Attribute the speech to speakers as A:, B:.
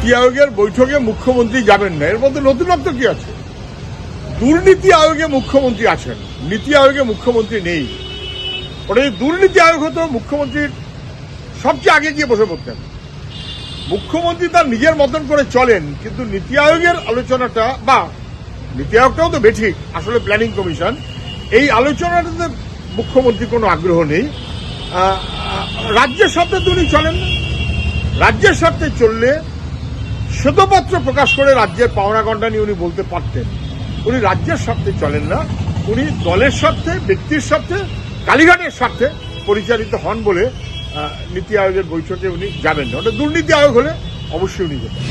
A: নীতি আয়োগের বৈঠকে মুখ্যমন্ত্রী যাবেন না। এর মধ্যে নতুনত্ব কি আছে? দুর্নীতি আয়োগে মুখ্যমন্ত্রী আছেন। নীতি আয়োগে মুখ্যমন্ত্রী নেই। ওটা যদি দুর্নীতি আয়োগ হতো মুখ্যমন্ত্রীর সবচেয়ে আগে গিয়ে বসে পড়তেন। মুখ্যমন্ত্রী তার নিজের মতন করে চলেন, কিন্তু নীতি আয়োগের আলোচনাটা বা নীতি আয়োগটাও তো বেঠিক আসলে প্ল্যানিং কমিশন, এই আলোচনাটাতে মুখ্যমন্ত্রী কোনো আগ্রহ নেই। রাজ্যের স্বার্থে তো উনি চলেন না। রাজ্যের স্বার্থে চললে শ্বেতপত্র প্রকাশ করে রাজ্যের পাওনা গণ্ডা নিয়ে উনি বলতে পারতেন। উনি রাজ্যের স্বার্থে চলেন না, উনি দলের স্বার্থে, ব্যক্তির স্বার্থে, কালীঘাটের স্বার্থে পরিচালিত হন বলে নীতি আয়োগের বৈঠকে উনি যাবেন না। ওটা দুর্নীতি আয়োগ হলে অবশ্যই উনি যেতেন।